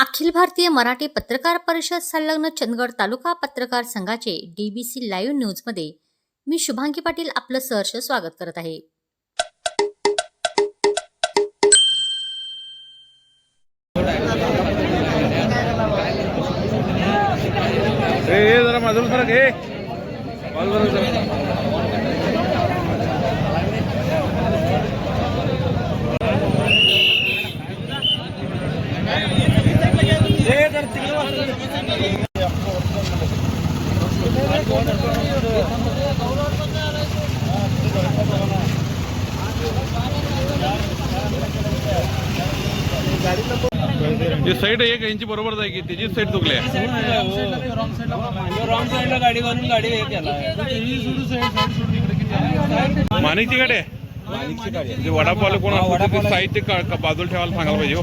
अखिल भारतीय मराठी पत्रकार परिषद संलग्न चंदगड तालुका पत्रकार संघाचे डीबीसी लाईव्ह न्यूजमध्ये मी शुभांगी पाटील आपलं सहर्ष स्वागत करत आहे. ए ए, जरा. हे. ही साईड एक यांची बरोबर आहे की त्याची साईड चुकली आहे रॉंग साईडला गाडी घालून गाडी हे केला माणिकची गाडी आहे म्हणजे वडापावला कोण हा, असतं ते साहित्य का- का बाजूला ठेवायला सांगायला पाहिजे हो.